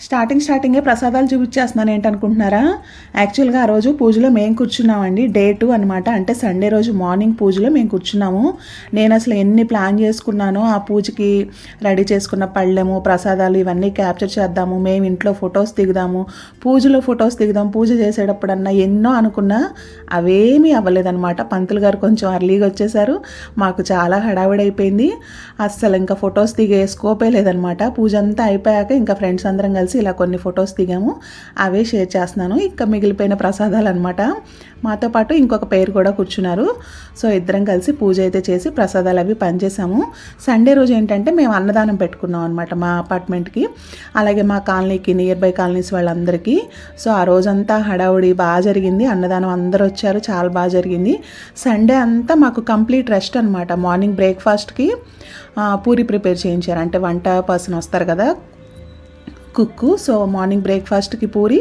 Starting స్టార్టింగే ప్రసాదాలు చూపించేస్తున్నాను ఏంటనుకుంటున్నారా? యాక్చువల్గా ఆ రోజు పూజలో మేము కూర్చున్నామండి. డే టూ అనమాట అంటే సండే రోజు మార్నింగ్ పూజలో మేము కూర్చున్నాము. నేను అసలు ఎన్ని ప్లాన్ చేసుకున్నానో ఆ పూజకి రెడీ చేసుకున్న పళ్ళెము ప్రసాదాలు ఇవన్నీ క్యాప్చర్ చేద్దాము. మేము ఇంట్లో ఫొటోస్ దిగుదాము. పూజలో ఫొటోస్ దిగుదాం. పూజ చేసేటప్పుడన్నా ఎన్నో అనుకున్నా అవేమీ అవ్వలేదన్నమాట. పంతులు గారు కొంచెం అర్లీగా వచ్చేసారు. మాకు చాలా హడావిడైపోయింది. అస్సలు ఇంకా ఫొటోస్ దిగే స్కోపే లేదనమాట పూజ అంతా అయిపోయాక ఇంకా ఫ్రెండ్స్ అందరం కలిసి ఇలా కొన్ని ఫొటోస్ దిగాము. అవే షేర్ చేస్తున్నాను. ఇంకా మిగిలిపోయిన ప్రసాదాలు అనమాట మాతో పాటు ఇంకొక పేరు కూడా కూర్చున్నారు. సో ఇద్దరం కలిసి పూజ అయితే చేసి ప్రసాదాలు అవి పనిచేసాము సండే రోజు ఏంటంటే మేము అన్నదానం పెట్టుకున్నాం అనమాట మా అపార్ట్మెంట్కి. అలాగే మా కాలనీకి నియర్ బై కాలనీస్ వాళ్ళందరికీ. సో ఆ రోజంతా హడావుడి బాగా జరిగింది. అన్నదానం అందరూ వచ్చారు. చాలా బాగా జరిగింది. సండే అంతా మాకు కంప్లీట్ రెస్ట్ అనమాట మార్నింగ్ బ్రేక్ఫాస్ట్కి పూరి ప్రిపేర్ చేయించారు. అంటే వంట పర్సన్ వస్తారు కదా కుక్కు సో మార్నింగ్ బ్రేక్ఫాస్ట్కి పూరి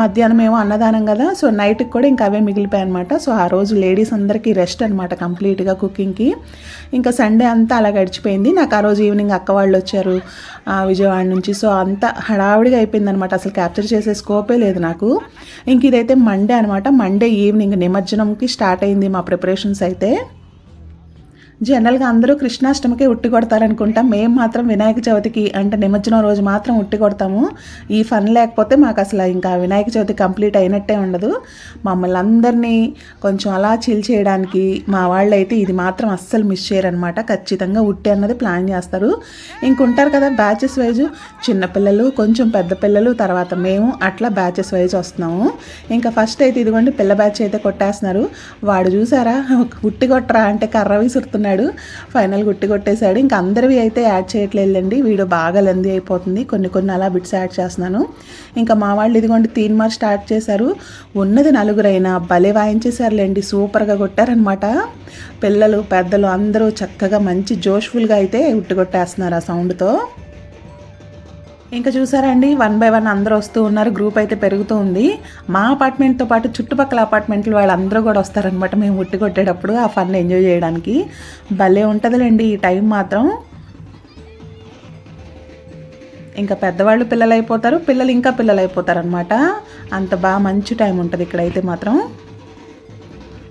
మధ్యాహ్నం ఏమో అన్నదానం కదా సో నైట్కి కూడా ఇంకా అవే మిగిలిపోయాయి అనమాట సో ఆ రోజు లేడీస్ అందరికీ రెస్ట్ అనమాట కంప్లీట్గా కుకింగ్కి. ఇంకా సండే అంతా అలా గడిచిపోయింది. నాకు ఆ రోజు ఈవినింగ్ అక్క వాళ్ళు వచ్చారు విజయవాడ నుంచి. సో అంత హడావుడిగా అయిపోయింది అనమాట అసలు క్యాప్చర్ చేసే స్కోపే లేదు నాకు. ఇంక ఇదైతే మండే అనమాట మండే ఈవినింగ్ నిమజ్జనంకి స్టార్ట్ అయింది మా ప్రిపరేషన్స్ అయితే. జనరల్గా అందరూ కృష్ణాష్టమికే ఉట్టి కొడతారనుకుంటాం. మేము మాత్రం వినాయక చవితికి అంటే నిమజ్జనం రోజు మాత్రం ఉట్టి కొడతాము. ఈ ఫన్ లేకపోతే మాకు అసలు ఇంకా వినాయక చవితి కంప్లీట్ అయినట్టే ఉండదు. మమ్మల్ని అందరినీ కొంచెం అలా చిల్ చేయడానికి మా వాళ్ళు అయితే ఇది మాత్రం అస్సలు మిస్ చేయరనమాట. ఖచ్చితంగా ఉట్టి అన్నది ప్లాన్ చేస్తారు. ఇంకుంటారు కదా బ్యాచెస్ వైజ్ చిన్నపిల్లలు కొంచెం పెద్ద పిల్లలు తర్వాత మేము అట్లా బ్యాచెస్ వైజ్ వస్తున్నాము. ఇంకా ఫస్ట్ అయితే ఇదిగోండి పిల్ల బ్యాచ్ అయితే కొట్టేస్తున్నారు. వాడు చూసారా ఉట్టి కొట్టరా అంటే కర్ర విసురుతున్నాడు. ఫైనల్ గుట్టి కొట్టేశాడు ఇంకా అందరివి అయితే యాడ్ చేయట్లేదండి వీడియో బాగా లెంది అయిపోతుంది. కొన్ని కొన్ని అలా బిట్స్ యాడ్ చేస్తున్నాను. ఇంకా మా వాళ్ళు ఇదిగోండి తీన్ మార్ స్టార్ట్ చేశారు. ఉన్నది నలుగురైనా భలే వాయించేశారులేండి. సూపర్గా కొట్టారనమాట పిల్లలు పెద్దలు అందరూ చక్కగా మంచి జోష్ఫుల్గా అయితే ఉట్టుకొట్టేస్తున్నారు ఆ సౌండ్తో ఇంకా చూసారండి వన్ బై వన్ అందరూ వస్తూ ఉన్నారు గ్రూప్ అయితే పెరుగుతూ ఉంది. మా అపార్ట్మెంట్తో పాటు చుట్టుపక్కల అపార్ట్మెంట్లు వాళ్ళందరూ కూడా వస్తారనమాట మేము ఉట్టి కొట్టేటప్పుడు ఆ ఫన్ ఎంజాయ్ చేయడానికి. భలే ఉంటుందిలేండి ఈ టైం మాత్రం. ఇంకా పెద్దవాళ్ళు పిల్లలు అయిపోతారు పిల్లలు ఇంకా పిల్లలు అయిపోతారనమాట అంత బాగా మంచి టైం ఉంటుంది ఇక్కడైతే మాత్రం.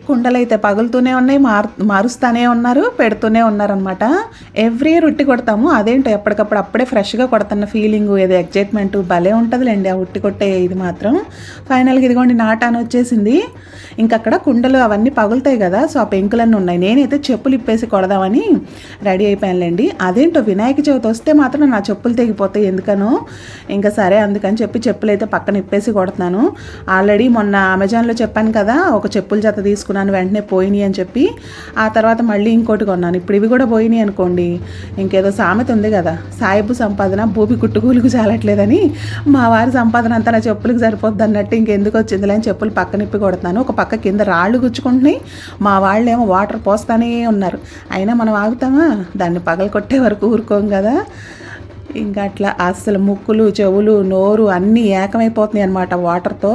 కుండలైతే పగులుతూనే ఉన్నాయి మారు మారుస్తూనే ఉన్నారు పెడుతూనే ఉన్నారనమాట ఎవ్రీ ఇయర్ ఉట్టి కొడతాము. అదేంటో ఎప్పటికప్పుడు అప్పుడే ఫ్రెష్గా కొడుతున్న ఫీలింగ్ ఏదో ఎగ్జైట్మెంట్ భలే ఉంటుందిలేండి ఆ ఉట్టి కొట్టే ఇది మాత్రం. ఫైనల్గా ఇదిగోండి నాటాను వచ్చేసింది. ఇంకక్కడ అక్కడ కుండలు అవన్నీ పగులుతాయి కదా సో ఆ పెంకులన్నీ ఉన్నాయి. నేనైతే చెప్పులు ఇప్పేసి కొడదామని రెడీ అయిపోయానులేండి. అదేంటో వినాయక చవితి వస్తే మాత్రం నా చెప్పులు తెగిపోతాయి ఎందుకనో. ఇంకా సరే అందుకని చెప్పి చెప్పులు అయితే పక్కన ఇప్పేసి కొడుతున్నాను. ఆల్రెడీ మొన్న అమెజాన్లో చెప్పాను కదా ఒక చెప్పుల జత తీసుకున్నాను వెంటనే పోయినాయి అని చెప్పి ఆ తర్వాత మళ్ళీ ఇంకోటి కొన్నాను. ఇప్పుడు ఇవి కూడా పోయినాయి అనుకోండి ఇంకేదో సామెత ఉంది కదా సాయిబు సంపాదన భూమి కుట్టుకూలుకు చాలట్లేదని మా వారి సంపాదన అంతా నా చెప్పులకు సరిపోద్ది అన్నట్టు ఇంకెందుకు వచ్చిందిలే అని చెప్పులు పక్కన ఇప్పి కొడుతున్నాను. ఒక పక్క కింద రాళ్ళు గుచ్చుకుంటున్నాయి మా వాళ్ళు ఏమో వాటర్ పోస్తానే ఉన్నారు. అయినా మనం ఆగుతామా? దాన్ని పగల కొట్టే వరకు ఊరుకోం కదా. ఇంకా అట్లా అసలు ముక్కులు చెవులు నోరు అన్నీ ఏకమైపోతున్నాయి అనమాట వాటర్తో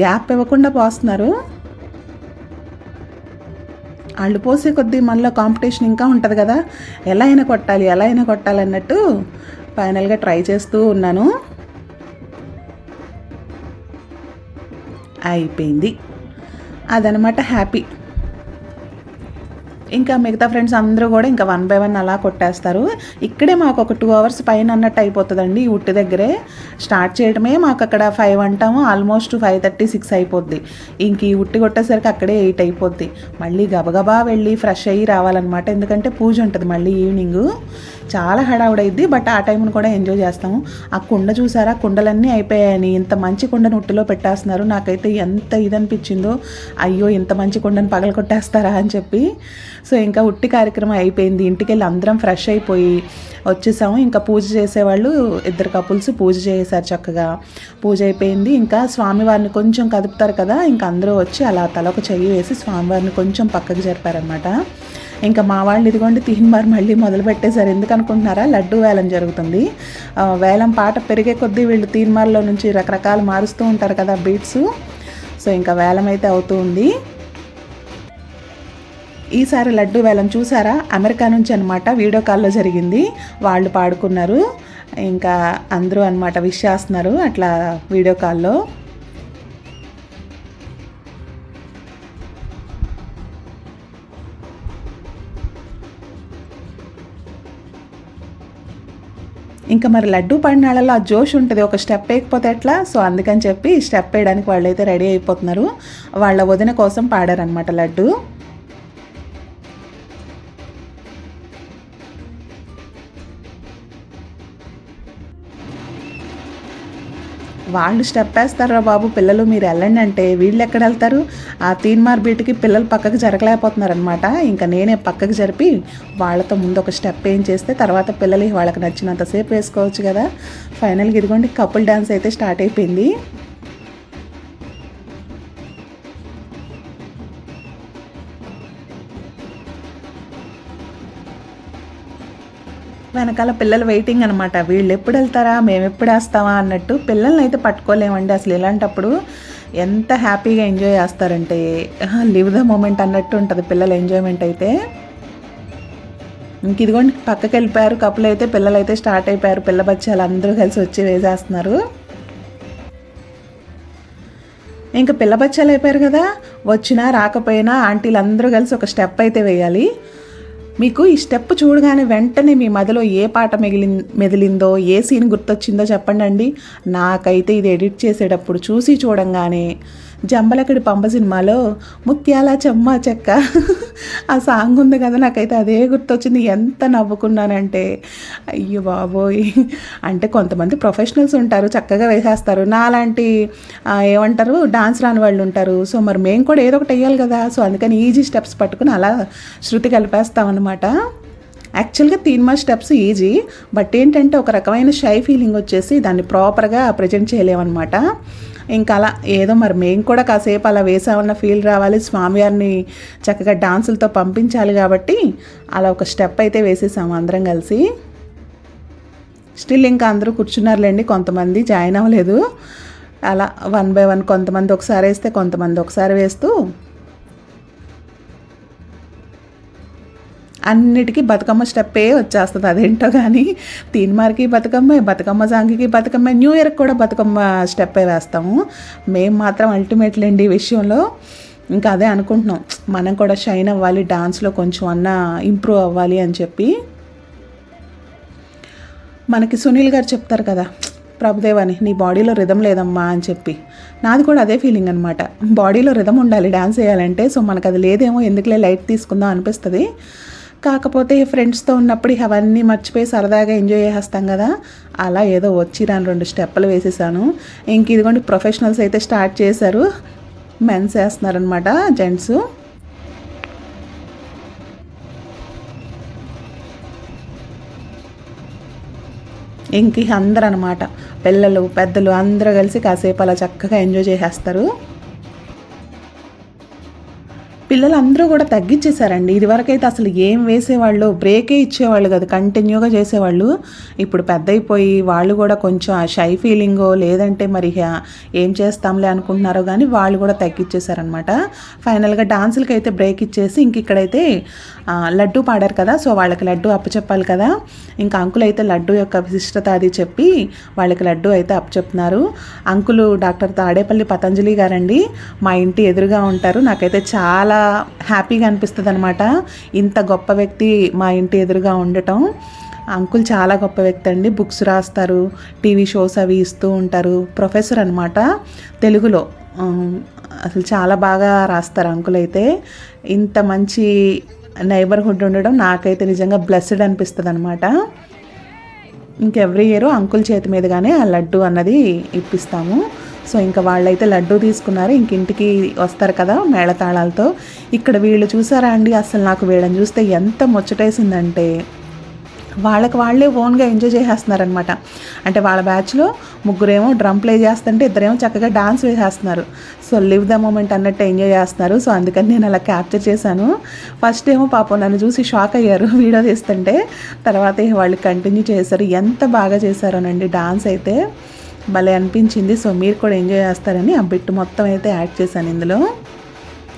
గ్యాప్ ఇవ్వకుండా పోస్తున్నారు. వాళ్ళు పోసే కొద్దీ మళ్ళీ కాంపిటీషన్ ఇంకా ఉంటుంది కదా. ఎలా అయినా కొట్టాలి ఎలా అయినా కొట్టాలి అన్నట్టు ఫైనల్గా ట్రై చేస్తూ ఉన్నాను. అయిపోయింది. అదనమాట హ్యాపీ ఇంకా మిగతా ఫ్రెండ్స్ అందరూ కూడా ఇంకా వన్ బై వన్ అలా కొట్టేస్తారు. ఇక్కడే మాకు ఒక టూ అవర్స్ పైన అన్నట్టు అయిపోతుందండి ఈ ఉట్టి దగ్గరే. స్టార్ట్ చేయడమే మాకు అక్కడ ఫైవ్ అంటాము ఆల్మోస్ట్ ఫైవ్ థర్టీ సిక్స్ అయిపోద్ది. ఇంక ఈ ఉట్టి కొట్టేసరికి అక్కడే ఎయిట్ అయిపోద్ది. మళ్ళీ గబగబా వెళ్ళి ఫ్రెష్ అయ్యి రావాలన్నమాట. ఎందుకంటే పూజ ఉంటుంది మళ్ళీ ఈవినింగ్. చాలా హడావుడైద్ది బట్ ఆ టైంను కూడా ఎంజాయ్ చేస్తాము. ఆ కుండ చూసారా? కుండలన్నీ అయిపోయాయని. ఇంత మంచి కుండను ఉట్టిలో పెట్టేస్తున్నారు. నాకైతే ఎంత ఇది అనిపించిందో అయ్యో ఇంత మంచి కుండను పగల కొట్టేస్తారా అని చెప్పి. సో ఇంకా ఉట్టి కార్యక్రమం అయిపోయింది. ఇంటికి వెళ్ళి అందరం ఫ్రెష్ అయిపోయి వచ్చేసాము. ఇంకా పూజ చేసేవాళ్ళు ఇద్దరు కపుల్స్ పూజ చేశారు చక్కగా. పూజ అయిపోయింది. ఇంకా స్వామివారిని కొంచెం కదుపుతారు కదా ఇంకా అందరూ వచ్చి అలా తలకు చెయ్యి వేసి స్వామివారిని కొంచెం పక్కకు జరిపారనమాట ఇంకా మా వాళ్ళు ఇదిగోండి తీన్మార్ మళ్ళీ మొదలు పెట్టేశారు. ఎందుకు అనుకుంటున్నారా లడ్డు వేలం జరుగుతుంది. వేలం పాట పెరిగే కొద్దీ వీళ్ళు తీన్మార్లో నుంచి రకరకాలు మారుస్తూ ఉంటారు కదా బీట్స్. సో ఇంకా వేలం అయితే అవుతూ ఉంది. ఈసారి లడ్డు వేలం చూసారా? అమెరికా నుంచి అనమాట వీడియో కాల్లో జరిగింది. వాళ్ళు పాడుకున్నారు. ఇంకా అందరూ అనమాట విష్ చేస్తున్నారు అట్లా వీడియో కాల్లో. ఇంకా మరి లడ్డు పడినాళ్ళలో ఆ జోష్ ఉంటుంది. ఒక స్టెప్ వేయకపోతే ఎట్లా? సో అందుకని చెప్పి స్టెప్ వేయడానికి వాళ్ళైతే రెడీ అయిపోతున్నారు. వాళ్ళ వదిన కోసం పాడారనమాట లడ్డు. వాళ్ళు స్టెప్ వేస్తారా బాబు? పిల్లలు మీరు వెళ్ళండి అంటే వీళ్ళు ఎక్కడ వెళ్తారు? ఆ తీన్మార్ బీట్కి పిల్లలు పక్కకు జరగలేకపోతున్నారనమాట ఇంకా నేనే పక్కకు జరిపి వాళ్ళతో ముందు ఒక స్టెప్ ఏం చేస్తే తర్వాత పిల్లలు వాళ్ళకి నచ్చినంతసేపు వేసుకోవచ్చు కదా. ఫైనల్గా ఇదిగోండి కపుల్ డ్యాన్స్ అయితే స్టార్ట్ అయిపోయింది. వెనకాల పిల్లలు వెయిటింగ్ అనమాట వీళ్ళు ఎప్పుడు వెళ్తారా? మేము ఎప్పుడు వేస్తామా? అన్నట్టు పిల్లల్ని అయితే పట్టుకోలేమండి అసలు. ఇలాంటప్పుడు ఎంత హ్యాపీగా ఎంజాయ్ చేస్తారంటే లివ్ ద మూమెంట్ అన్నట్టు ఉంటుంది పిల్లల ఎంజాయ్మెంట్ అయితే. ఇంక ఇదిగోండి పక్కకి వెళ్ళిపోయారు. కప్పులు అయితే పిల్లలు అయితే స్టార్ట్ అయిపోయారు. పిల్ల బచ్చాలు అందరూ కలిసి వచ్చి వేసేస్తున్నారు. ఇంకా పిల్ల బచ్చాలు అయిపోయారు కదా? వచ్చినా రాకపోయినా ఆంటీలు అందరూ కలిసి ఒక స్టెప్ అయితే వేయాలి. మీకు ఈ స్టెప్ చూడగానే వెంటనే మీ మదిలో ఏ పాట మిగిలి మెదిలిందో ఏ సీన్ గుర్తొచ్చిందో చెప్పండి అండి నాకైతే ఇది ఎడిట్ చేసేటప్పుడు చూసి చూడంగానే జంబలకడి పంప సినిమాలో ముత్యాల చెమ్మ చెక్క. ఆ సాంగ్ ఉంది కదా నాకైతే అదే గుర్తొచ్చింది. ఎంత నవ్వుకున్నానంటే అయ్యో బాబోయ్. అంటే కొంతమంది ప్రొఫెషనల్స్ ఉంటారు చక్కగా వేసేస్తారు. నాలాంటి ఏమంటారు డాన్స్ రాని వాళ్ళు ఉంటారు. సో మరి మేము కూడా ఏదో ఒకటి వేయాలి కదా. సో అందుకని ఈజీ స్టెప్స్ పట్టుకుని అలా శృతి కలిపేస్తాం అనమాట యాక్చువల్గా తీన్మా స్టెప్స్ ఈజీ బట్ ఏంటంటే ఒక రకమైన షై ఫీలింగ్ వచ్చేసి దాన్ని ప్రాపర్గా ప్రజెంట్ చేయలేమన్నమాట. ఇంకా అలా ఏదో మరి మేము కూడా కాసేపు అలా వేసామన్న ఫీల్ రావాలి స్వామివారిని చక్కగా డాన్సులతో పంపించాలి కాబట్టి అలా ఒక స్టెప్ అయితే వేసేసాము అందరం కలిసి. స్టిల్ ఇంకా అందరూ కూర్చున్నారులేండి కొంతమంది జాయిన్ అవ్వలేదు. అలా వన్ బై వన్ కొంతమంది ఒకసారి వేస్తే కొంతమంది ఒకసారి వేస్తూ అన్నిటికీ బతుకమ్మ స్టెప్పే వచ్చేస్తుంది. అదేంటో కానీ తీన్మార్కి బతుకమ్మ బతుకమ్మ సాంగికి బతుకమ్మ న్యూ ఇయర్కి కూడా బతుకమ్మ స్టెప్పే వేస్తాము. మేము మాత్రం అల్టిమేట్లీ అండి ఈ విషయంలో ఇంకా అదే అనుకుంటున్నాం. మనం కూడా షైన్ అవ్వాలి డాన్స్లో కొంచెం అన్న ఇంప్రూవ్ అవ్వాలి అని చెప్పి. మనకి సునీల్ గారు చెప్తారు కదా ప్రభుదేవని నీ బాడీలో రిధం లేదమ్మా అని చెప్పి. నాది కూడా అదే ఫీలింగ్ అనమాట బాడీలో రిధం ఉండాలి డ్యాన్స్ వేయాలంటే సో మనకు అది లేదేమో ఎందుకులే లైట్ తీసుకుందాం అనిపిస్తుంది. కాకపోతే ఫ్రెండ్స్తో ఉన్నప్పుడు అవన్నీ మర్చిపోయి సరదాగా ఎంజాయ్ చేసేస్తాం కదా. అలా ఏదో వచ్చి రాను రెండు స్టెప్పులు వేసేసాను. ఇంక ఇదిగోండి ప్రొఫెషనల్స్ అయితే స్టార్ట్ చేశారు. మెన్స్ వేస్తున్నారనమాట జెంట్స్. ఇంక అందరూ అనమాట పిల్లలు పెద్దలు అందరూ కలిసి కాసేపు అలా చక్కగా ఎంజాయ్ చేసేస్తారు. పిల్లలు అందరూ కూడా తగ్గించేశారండి. ఇదివరకైతే అసలు ఏం వేసేవాళ్ళు బ్రేకే ఇచ్చేవాళ్ళు కదా కంటిన్యూగా చేసేవాళ్ళు. ఇప్పుడు పెద్ద అయిపోయి వాళ్ళు కూడా కొంచెం షై ఫీలింగో లేదంటే మరి ఏం చేస్తాంలే అనుకుంటున్నారో కానీ వాళ్ళు కూడా తగ్గించేశారనమాట ఫైనల్గా డాన్సులకి అయితే బ్రేక్ ఇచ్చేసి ఇంక ఇక్కడైతే లడ్డు పాడారు కదా సో వాళ్ళకి లడ్డు అప్పచెప్పాలి కదా. ఇంకా అంకులు అయితే లడ్డు యొక్క విశిష్టత అది చెప్పి వాళ్ళకి లడ్డు అయితే అప్పచెప్తున్నారు. అంకులు డాక్టర్ తాడేపల్లి పతంజలి గారండి. మా ఇంటి ఎదురుగా ఉంటారు. నాకైతే చాలా హ్యాపీగా అనిపిస్తుంది అనమాట ఇంత గొప్ప వ్యక్తి మా ఇంటి ఎదురుగా ఉండటం. అంకుల్ చాలా గొప్ప వ్యక్తి అండి. బుక్స్ రాస్తారు టీవీ షోస్ అవి ఇస్తూ ఉంటారు. ప్రొఫెసర్ అనమాట తెలుగులో. అసలు చాలా బాగా రాస్తారు అంకుల్ అయితే. ఇంత మంచి నైబర్హుడ్ ఉండడం నాకైతే నిజంగా బ్లెస్డ్ అనిపిస్తుంది అనమాట ఇంకెవ్రీ ఇయర్ అంకుల్ చేతి మీదుగానే ఆ లడ్డు అన్నది ఇప్పిస్తాము. సో ఇంకా వాళ్ళైతే లడ్డు తీసుకున్నారు. ఇంక ఇంటికి వస్తారు కదా మేళతాళాలతో. ఇక్కడ వీళ్ళు చూసారా అండి? అసలు నాకు వీళ్ళని చూస్తే ఎంత ముచ్చటేసిందంటే వాళ్ళకి వాళ్ళే ఓన్గా ఎంజాయ్ చేసేస్తున్నారనమాట అంటే వాళ్ళ బ్యాచ్లో ముగ్గురేమో డ్రమ్ ప్లే చేస్తుంటే ఇద్దరేమో చక్కగా డాన్స్ వేసేస్తున్నారు. సో లివ్ ద మూమెంట్ అన్నట్టు ఎంజాయ్ చేస్తున్నారు. సో అందుకని నేను అలా క్యాప్చర్ చేశాను. ఫస్ట్ ఏమో పాపం నన్ను చూసి షాక్ అయ్యారు వీడియో తీస్తుంటే. తర్వాత వాళ్ళు కంటిన్యూ చేశారు. ఎంత బాగా చేశారోనండి డాన్స్ అయితే. భలే అనిపించింది. సో మీరు కూడా ఎంజాయ్ చేస్తారని ఆ బిట్టు మొత్తం అయితే యాడ్ చేశాను ఇందులో.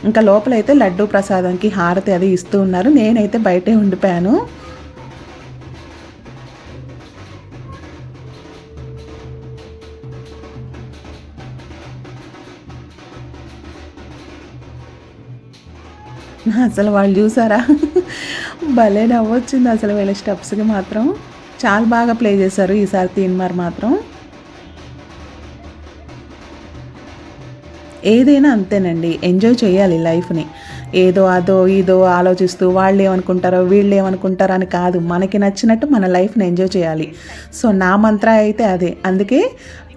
ఇంకా లోపలైతే లడ్డూ ప్రసాదంకి హారతి అది ఇస్తూ ఉన్నారు. నేనైతే బయటే ఉండిపోయాను. అసలు వాళ్ళు చూసారా? భలే నవ్వొచ్చింది అసలు వీళ్ళ స్టెప్స్కి మాత్రం. చాలా బాగా ప్లే చేశారు ఈసారి తీన్మార్ మాత్రం. ఏదైనా అంతేనండి. ఎంజాయ్ చేయాలి లైఫ్ని. ఏదో అదో ఇదో ఆలోచిస్తూ వాళ్ళు ఏమనుకుంటారో వీళ్ళు ఏమనుకుంటారో అని కాదు. మనకి నచ్చినట్టు మన లైఫ్ని ఎంజాయ్ చేయాలి. సో నా మంత్ర అయితే అదే. అందుకే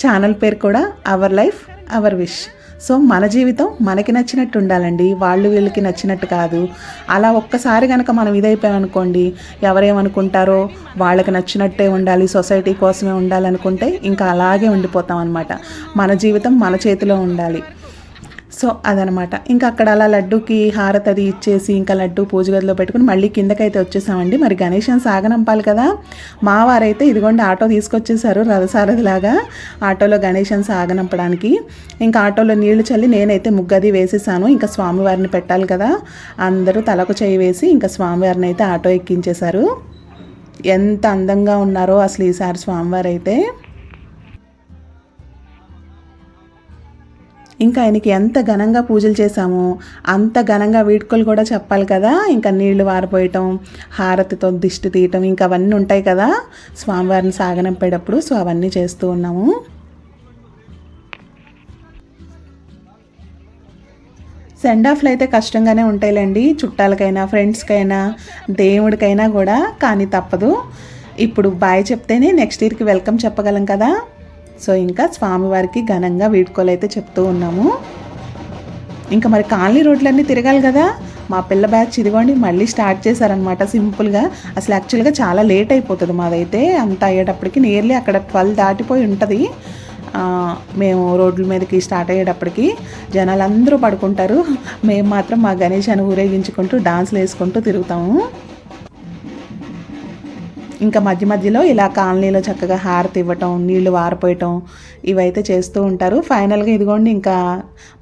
ఛానల్ పేరు కూడా our life our wish so మన జీవితం మనకి నచ్చినట్టు ఉండాలండి. వాళ్ళు వీళ్ళకి నచ్చినట్టు కాదు. అలా ఒక్కసారి కనుక మనం ఇదైపోయామనుకోండి ఎవరేమనుకుంటారో వాళ్ళకి నచ్చినట్టే ఉండాలి సొసైటీ కోసమే ఉండాలనుకుంటే ఇంకా అలాగే ఉండిపోతాం అనమాట మన జీవితం మన చేతిలో ఉండాలి. సో అదనమాట. ఇంకా అక్కడ అలా లడ్డూకి హారతి అది ఇచ్చేసి ఇంకా లడ్డు పూజ గదిలో పెట్టుకుని మళ్ళీ కిందకైతే వచ్చేసామండి. మరి గణేషన్ సాగనంపాలి కదా. మావారైతే ఇదిగోండి ఆటో తీసుకొచ్చేసారు రథసారథిలాగా ఆటోలో గణేషన్ సాగనంపడానికి. ఇంకా ఆటోలో నీళ్ళు చల్లి నేనైతే ముగ్గది వేసేసాను. ఇంకా స్వామివారిని పెట్టాలి కదా. అందరూ తలకు చేయి వేసి ఇంకా స్వామివారిని అయితే ఆటో ఎక్కించేశారు. ఎంత అందంగా ఉన్నారో అసలు ఈసారి స్వామివారు అయితే ఇంకా ఆయనకి ఎంత ఘనంగా పూజలు చేశామో అంత ఘనంగా వీడ్కోలు కూడా చెప్పాలి కదా. ఇంకా నీళ్ళు వారిపోయటం హారతితో దిష్టి తీయటం ఇంకా అవన్నీ ఉంటాయి కదా స్వామివారిని సాగనంపేటప్పుడు. సో అవన్నీ చేస్తూ ఉన్నాము. సెండ్ ఆఫ్లు అయితే కష్టంగానే ఉంటాయిలేండి. చుట్టాలకైనా ఫ్రెండ్స్కైనా దేవుడికైనా కూడా. కానీ తప్పదు. ఇప్పుడు బాయ్ చెప్తేనే నెక్స్ట్ ఇయర్కి వెల్కమ్ చెప్పగలం కదా. సో ఇంకా స్వామివారికి ఘనంగా వీడ్కోలు అయితే చెప్తూ ఉన్నాము. ఇంకా మరి కాలనీ రోడ్లన్నీ తిరగాలి కదా? మా పిల్ల బ్యాచ్ ఇదిగోండి మళ్ళీ స్టార్ట్ చేశారనమాట సింపుల్గా. అసలు యాక్చువల్గా చాలా లేట్ అయిపోతుంది మాదైతే. అంత అయ్యేటప్పటికి నియర్లీ అక్కడ ట్వెల్వ్ దాటిపోయి ఉంటుంది. మేము రోడ్ల మీదకి స్టార్ట్ అయ్యేటప్పటికి జనాలు అందరూ పడుకుంటారు. మేము మాత్రం మా గణేష్ అని ఊరేగించుకుంటూ డాన్స్లు వేసుకుంటూ తిరుగుతాము. ఇంకా మధ్య మధ్యలో ఇలా కాలనీలో చక్కగా హారతి ఇవ్వటం నీళ్ళు వారిపోయటం ఇవైతే చేస్తూ ఉంటారు. ఫైనల్గా ఇదిగోండి ఇంకా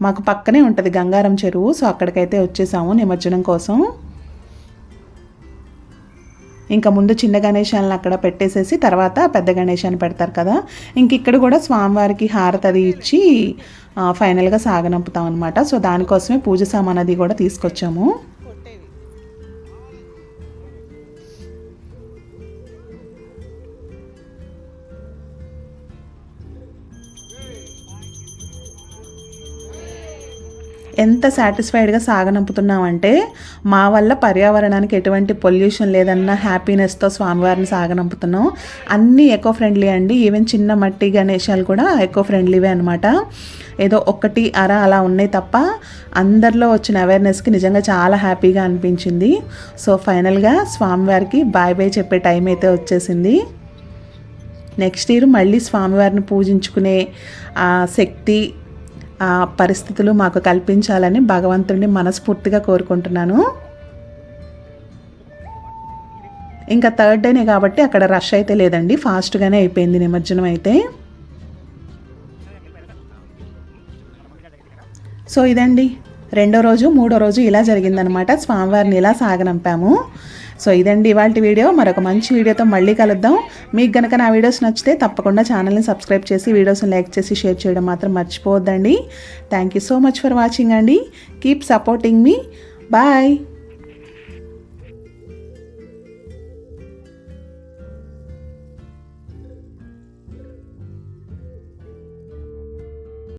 మాకు పక్కనే ఉంటుంది గంగారం చెరువు. సో అక్కడికైతే వచ్చేసాము నిమజ్జనం కోసం. ఇంకా ముందు చిన్న గణేశాలను అక్కడ పెట్టేసేసి తర్వాత పెద్ద గణేశాన్ని పెడతారు కదా. ఇంక ఇక్కడ కూడా స్వామివారికి హారతి అది ఇచ్చి ఫైనల్గా సాగనంపుతాం అనమాట సో దానికోసమే పూజ సామాన్ అది కూడా తీసుకొచ్చాము. ఎంత సాటిస్ఫైడ్గా సాగనంపుతున్నామంటే మా వల్ల పర్యావరణానికి ఎటువంటి పొల్యూషన్ లేదన్న హ్యాపీనెస్తో స్వామివారిని సాగనంపుతున్నాం. అన్నీ ఎకో ఫ్రెండ్లీ అండి. ఈవెన్ చిన్న మట్టి గణేశాలు కూడా ఎకో ఫ్రెండ్లీవే అనమాట ఏదో ఒకటి అర అలా ఉన్నాయి తప్ప అందరిలో వచ్చిన అవేర్నెస్కి నిజంగా చాలా హ్యాపీగా అనిపించింది. సో ఫైనల్గా స్వామివారికి బాయ్ బాయ్ చెప్పే టైం అయితే వచ్చేసింది. నెక్స్ట్ ఇయర్ మళ్ళీ స్వామివారిని పూజించుకునే శక్తి పరిస్థితులు మాకు కల్పించాలని భగవంతుడిని మనస్ఫూర్తిగా కోరుకుంటున్నాను. ఇంకా థర్డ్ డేనే కాబట్టి అక్కడ రష్ అయితే లేదండి. ఫాస్ట్గానే అయిపోయింది నిమజ్జనం అయితే. సో ఇదండి. రెండో రోజు మూడో రోజు ఇలా జరిగిందనమాట. స్వామివారిని ఇలా సాగనంపాము. సో ఇదండి ఇవాళ వీడియో. మరొక మంచి వీడియోతో మళ్ళీ కలుద్దాం. మీకు కనుక నా వీడియోస్ నచ్చితే తప్పకుండా ఛానల్ని సబ్స్క్రైబ్ చేసి వీడియోస్ని లైక్ చేసి షేర్ చేయడం మాత్రం మర్చిపోవద్దండి. Thank you so much for watching అండి. కీప్ సపోర్టింగ్ మీ బాయ్